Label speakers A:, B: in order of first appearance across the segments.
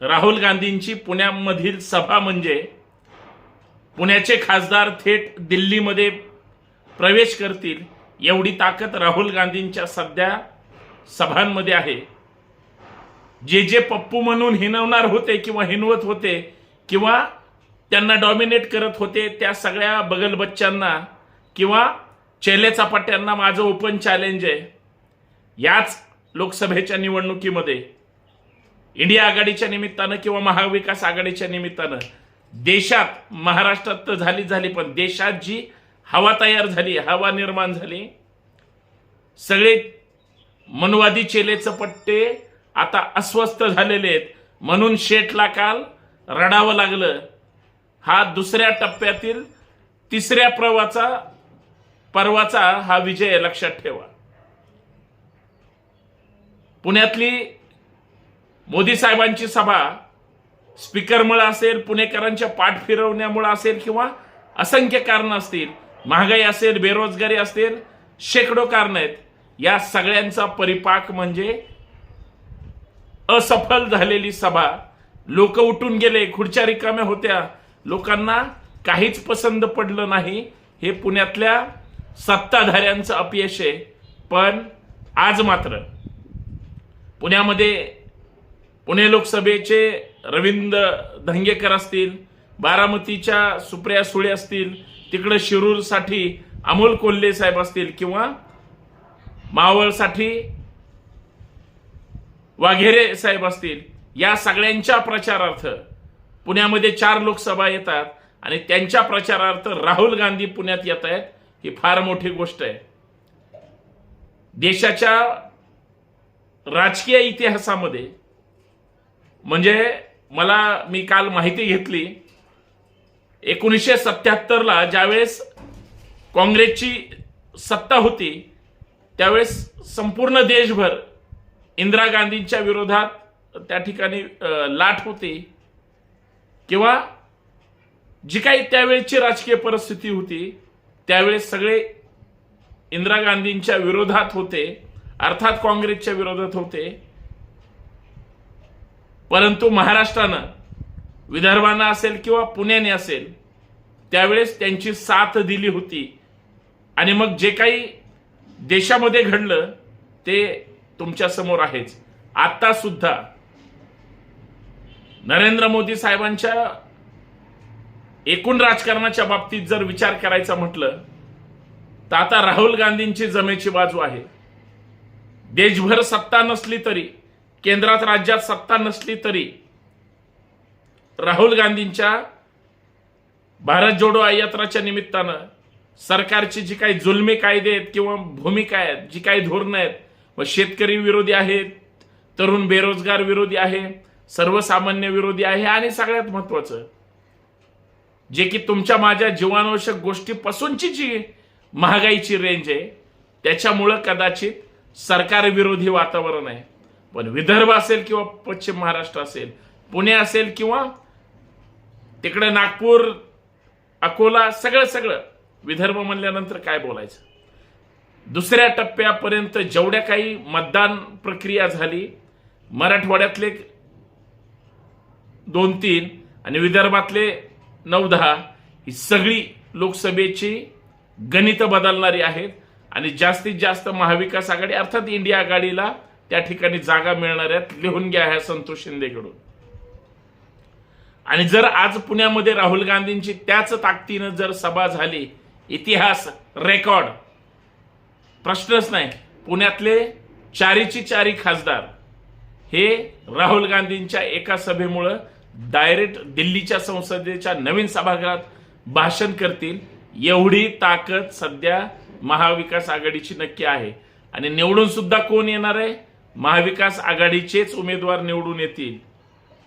A: राहुल गांधींची पुण्यामधील सभा म्हणजे पुण्याचे खासदार थेट दिल्लीमध्ये प्रवेश करतील एवढी ताकद राहुल गांधींच्या सध्या सभांमध्ये आहे. जे जे पप्पू म्हणून हिनवणार होते किंवा हिनवत होते किंवा त्यांना डॉमिनेट करत होते त्या सगळ्या बगलबच्च्यांना किंवा चेले चपाट्यांना माझं ओपन चॅलेंज आहे. याच लोकसभेच्या निवडणुकीमध्ये इंडिया आघाडीच्या निमित्तानं किंवा महाविकास आघाडीच्या निमित्तानं देशात महाराष्ट्रात तर झाली झाली पण देशात जी हवा तयार झाली हवा निर्माण झाली सगळे मनवादी चेले चपट्टे आता अस्वस्थ झालेले आहेत. म्हणून शेठला काल रडावं लागलं. हा दुसऱ्या टप्प्यातील तिसऱ्या प्रवाचा पर्वाचा हा विजय लक्षात ठेवा. पुण्यातली मोदी साहेबांची सभा स्पीकरमुळे असेल पुणेकरांच्या पाठ फिरवण्यामुळे असेल किंवा असंख्य कारणं असतील महागाई असेल बेरोजगारी असेल शेकडो कारणं आहेत. या सगळ्यांचा परिपाक म्हणजे असफल झालेली सभा. लोक उठून गेले खुर्च्या रिकाम्या होत्या. लोकांना काहीच पसंत पडलं नाही. हे पुण्यातल्या सत्ताधाऱ्यांचं अपयश आहे. पण आज मात्र पुण्यामध्ये पुणे लोकसभेचे रवींद्र धंगेकर असतील बारामतीच्या सुप्रिया सुळे असतील तिकडं शिरूरसाठी अमोल कोल्हे साहेब असतील किंवा मावळसाठी वाघेरे साहेब असतील या सगळ्यांच्या प्रचारार्थ पुण्यामध्ये चार लोकसभा येतात आणि त्यांच्या प्रचारार्थ राहुल गांधी पुण्यात येत आहेत ही फार मोठी गोष्ट आहे. देशाच्या राजकीय इतिहासामध्ये म्हणजे मला मी काल माहिती घेतली. एकोणीसशे सत्याहत्तरला ज्यावेळेस काँग्रेसची सत्ता होती त्यावेळेस संपूर्ण देशभर इंदिरा गांधींच्या विरोधात त्या ठिकाणी लाट होती. किंवा जी काही त्यावेळेची राजकीय परिस्थिती होती त्यावेळेस सगळे इंदिरा गांधींच्या विरोधात होते अर्थात काँग्रेसच्या विरोधात होते. परंतु महाराष्ट्रानं विदर्भानं असेल किंवा पुण्याने असेल त्यावेळेस त्यांची साथ दिली होती. आणि मग जे काही देशामध्ये घडलं ते तुमच्यासमोर आहेच. आता सुद्धा नरेंद्र मोदी साहेबांच्या एकूण राजकारणाच्या बाबतीत जर विचार करायचा म्हटलं तर आता राहुल गांधींची जमेची बाजू आहे. देशभर सत्ता नसली तरी केंद्रात राज्यात सत्ता नसली तरी राहुल गांधींच्या भारत जोडो यात्राच्या निमित्तानं सरकारची जी काही जुलमी कायदे आहेत किंवा भूमिका आहेत जी काही धोरणं आहेत व शेतकरी विरोधी आहेत तरुण बेरोजगार विरोधी आहे सर्वसामान्य विरोधी आहे आणि सगळ्यात महत्वाचं जे की तुमच्या माझ्या जीवनावश्यक गोष्टीपासूनची जी महागाईची रेंज आहे त्याच्यामुळं कदाचित सरकार विरोधी वातावरण आहे. पण विदर्भ असेल किंवा पश्चिम महाराष्ट्र असेल पुणे असेल किंवा तिकडे नागपूर अकोला सगळं सगळं विदर्भ म्हणल्यानंतर काय बोलायचं? दुसऱ्या टप्प्यापर्यंत जेवढ्या काही मतदान प्रक्रिया झाली मराठवाड्यातले दोन तीन आणि विदर्भातले नऊ दहा ही सगळी लोकसभेची गणित बदलणारी आहेत. आणि जास्तीत जास्त महाविकास आघाडी अर्थात इंडिया आघाडीला त्या ठिकाणी जागा मिळणार आहेत. लिहून घ्या ह्या संतोष शिंदेकडून. आणि जर आज पुण्यामध्ये राहुल गांधींची त्याच ताकदीनं जर सभा झाली इतिहास रेकॉर्ड प्रश्नच नाही. पुण्यातले चारीची चारी खासदार हे राहुल गांधींच्या एका सभेमुळं डायरेक्ट दिल्लीच्या संसदेच्या नवीन सभागृहात भाषण करतील. एवढी ताकद सध्या महाविकास आघाडीची नक्की आहे. आणि निवडून सुद्धा कोण येणार आहे? महाविकास आघाडीचेच उमेदवार निवडून येतील.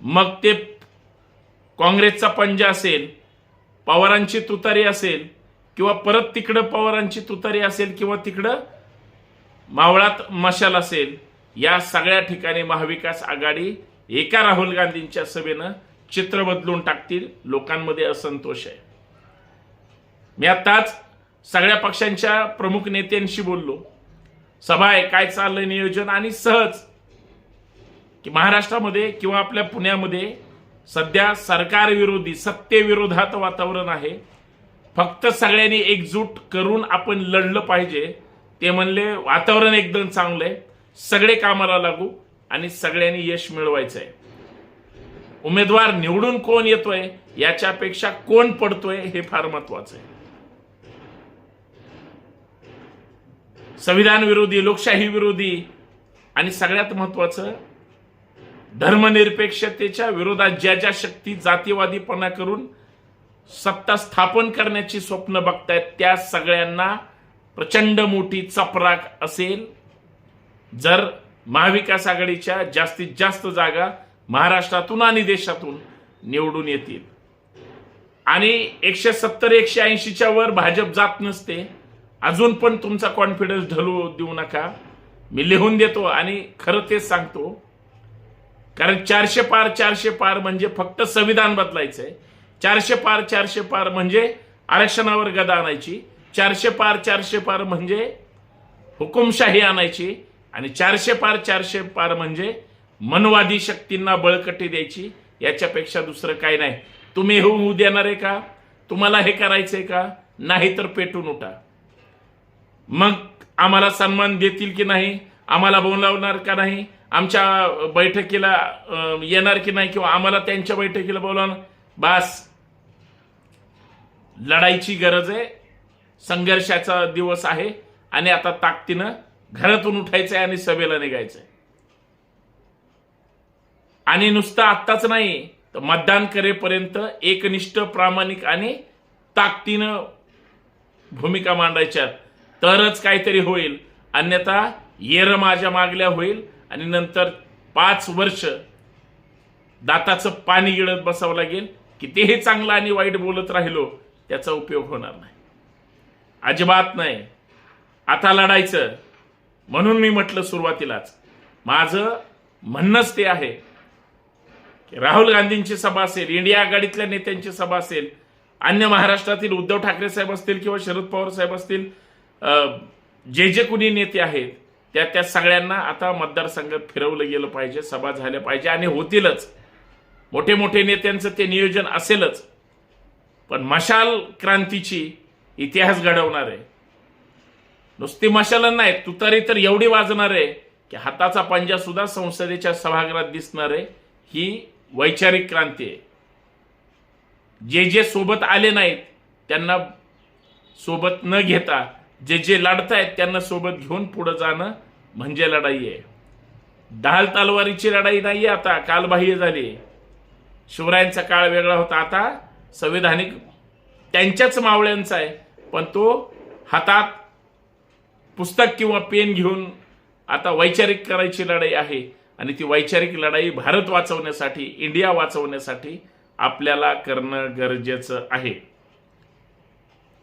A: मग ते काँग्रेसचा पंजा असेल पवारांची तुतारी असेल किंवा परत तिकडं पवारांची तुतारी असेल किंवा तिकडं मावळात मशाल असेल या सगळ्या ठिकाणी महाविकास आघाडी एका राहुल गांधींच्या सभेनं चित्र बदलून टाकतील. लोकांमध्ये असंतोष आहे. मी आताच सगळ्या पक्षांच्या प्रमुख नेत्यांशी बोललो. सभा आहे काय चाललंय नियोजन? आणि सहज की महाराष्ट्रामध्ये किंवा आपल्या पुण्यामध्ये सध्या सरकारविरोधी सत्तेविरोधात वातावरण आहे. फक्त सगळ्यांनी एकजूट करून आपण लढलं पाहिजे. ते म्हणले वातावरण एकदम चांगलं आहे सगळे कामाला लागू आणि सगळ्यांनी यश मिळवायचं आहे उमेदवार निवडून कोण येतोय? याच्यापेक्षा कोण पडतोय हे फार महत्वाचं आहे. संविधान विरोधी लोकशाही विरोधी आणि सगळ्यात महत्वाचं धर्मनिरपेक्षतेच्या विरोधात ज्या ज्या शक्ती जातीवादीपणा करून सत्ता स्थापन करण्याची स्वप्न बघतायत त्या सगळ्यांना प्रचंड मोठी चपराक असेल. जर महाविकास आघाडीच्या जास्तीत जास्त जागा महाराष्ट्रातून आणि देशातून निवडून येतील. आणि एकशे सत्तर एकशे ऐंशीच्या वर भाजप जात नसते अजून पण तुमचा कॉन्फिडन्स ढलू देऊ नका. मी लिहून देतो आणि खरं तेच सांगतो. कारण चारशे पार चारशे पार म्हणजे फक्त संविधान बदलायचंय. चारशे पार चारशे पार म्हणजे आरक्षणावर गदा आणायची. चारशे पार चारशे पार म्हणजे हुकुमशाही आणायची. आणि चारशे पार चारशे पार म्हणजे मनवादी शक्तींना बळकटी द्यायची. याच्यापेक्षा दुसरं काय नाही. तुम्ही होऊ देणार आहे का? तुम्हाला हे करायचंय का? नाही तर पेटून उठा. मग आम्हाला सन्मान देतील की नाही? आम्हाला बोलावणार का नाही? आमच्या बैठकीला येणार की नाही किंवा आम्हाला त्यांच्या बैठकीला बोलावणार? बास. लढाईची गरज आहे. संघर्षाचा दिवस आहे आणि आता ताकदीनं घरातून उठायचंय आणि सभेला निघायचंय आणि नुसतं आत्ताच नाही तर मतदान करेपर्यंत एकनिष्ठ प्रामाणिक आणि ताकदीनं भूमिका मांडायच्या तरच काहीतरी होईल. अन्यथा येर माझ्या मागल्या होईल आणि नंतर पाच वर्ष दाताचं पाणी गिळत बसावं लागेल. कितीही चांगलं आणि वाईट बोलत राहिलो त्याचा उपयोग होणार नाही. अजिबात नाही. आता लढायचं. म्हणून मी म्हटलं सुरुवातीलाच. माझं म्हणणंच ते आहे. की राहुल गांधींची सभा असेल इंडिया आघाडीतल्या नेत्यांची सभा असेल अन्य महाराष्ट्रातील उद्धव ठाकरे साहेब असतील किंवा शरद पवार साहेब असतील जे जे कुणी नेते आहेत त्या त्या सगळ्यांना आता मतदारसंघात फिरवलं गेलं पाहिजे सभा झाल्या पाहिजे आणि होतीलच. मोठे मोठे नेत्यांचं ते नियोजन असेलच. पण मशाल क्रांतीची इतिहास घडवणार. आहे नुसती मशाल नाही तुतारी तर एवढी वाजणार आहे की हाताचा पंजा सुद्धा संसदेच्या सभागृहात दिसणार आहे ही वैचारिक क्रांती आहे. जे जे सोबत आले नाहीत त्यांना सोबत न घेता जे जे लढतायत त्यांना सोबत घेऊन पुढे जाणं म्हणजे लढाई आहे. ढाल तलवारीची लढाई नाही आता कालबाह्य झाली. शिवरायांचा काळ वेगळा होता आता संविधानिक त्यांच्याच मावळ्यांचा आहे पण तो हातात पुस्तक किंवा पेन घेऊन आता वैचारिक करायची लढाई आहे आणि ती वैचारिक लढाई भारत वाचवण्यासाठी इंडिया वाचवण्यासाठी आपल्याला करणं गरजेचं आहे.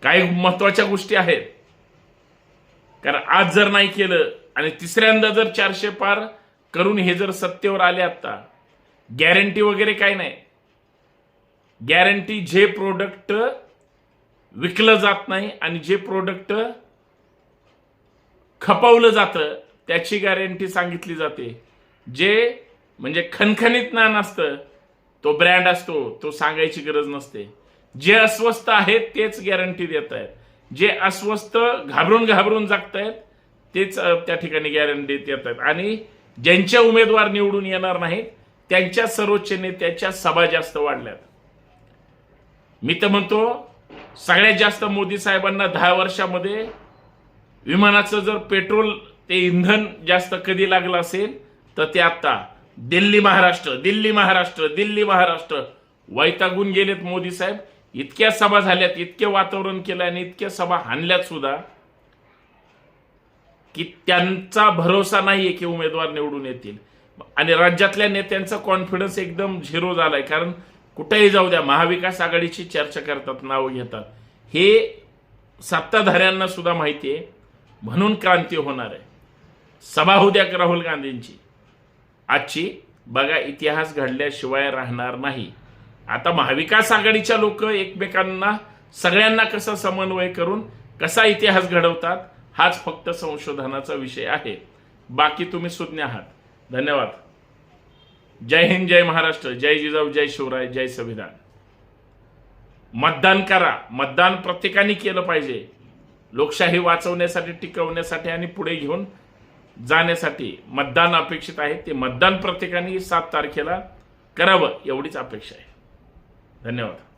A: काही महत्त्वाच्या गोष्टी आहेत. कारण आज जर नाही केलं आणि तिसऱ्यांदा जर चारशे पार करून हे जर सत्तेवर आले आता गॅरंटी वगैरे काय नाही. गॅरंटी जे प्रोडक्ट विकलं जात नाही आणि जे प्रोडक्ट खपवलं जातं त्याची गॅरंटी सांगितली जाते. जे म्हणजे खणखणीत ना नसतं तो ब्रँड असतो तो सांगायची गरज नसते. जे अस्वस्थ आहेत तेच गॅरंटी देत आहेत जे अस्वस्थ घाबरून घाबरून जगतायत तेच त्या ठिकाणी गॅरंटी देत आहेत आणि ज्यांच्या उमेदवार निवडून येणार नाहीत त्यांच्या सर्वोच्च नेत्याच्या सभा जास्त वाढल्यात. मी तर म्हणतो सगळ्यात जास्त मोदी साहेबांना दहा वर्षामध्ये विमानाचं जर पेट्रोल ते इंधन जास्त कधी लागलं असेल तर ते आता दिल्ली महाराष्ट्र दिल्ली महाराष्ट्र दिल्ली महाराष्ट्र वैतागून गेलेत मोदी साहेब. इतक्या सभा झाल्यात इतके वातावरण केलं आणि इतक्या सभा हाणल्यात सुद्धा की त्यांचा भरोसा नाहीये की उमेदवार निवडून येतील. आणि राज्यातल्या नेत्यांचा कॉन्फिडन्स एकदम झिरो झालाय कारण कुठेही जाऊ द्या महाविकास आघाडीची चर्चा करतात नाव घेतात. हे सत्ताधाऱ्यांना सुद्धा माहिती आहे. म्हणून क्रांती होणार आहे. सभा होऊ द्या राहुल गांधींची. आजची बघा इतिहास घडल्याशिवाय राहणार नाही. आता महाविकास आघाडीच्या लोक एकमेकांना सगळ्यांना कसा समन्वय करून कसा इतिहास घडवतात हाच फक्त संशोधनाचा विषय आहे. बाकी तुम्ही सुज्ञ आहात. धन्यवाद. जय हिंद जय महाराष्ट्र. जय जिजाऊ जय शिवराय जय संविधान. मतदान करा. मतदान प्रत्येकाने केलं पाहिजे. लोकशाही वाचवण्यासाठी टिकवण्यासाठी आणि पुढे घेऊन जाण्यासाठी मतदान अपेक्षित आहे. ते मतदान प्रत्येकाने सात तारखेला करावं एवढीच अपेक्षा आहे. धन्यवाद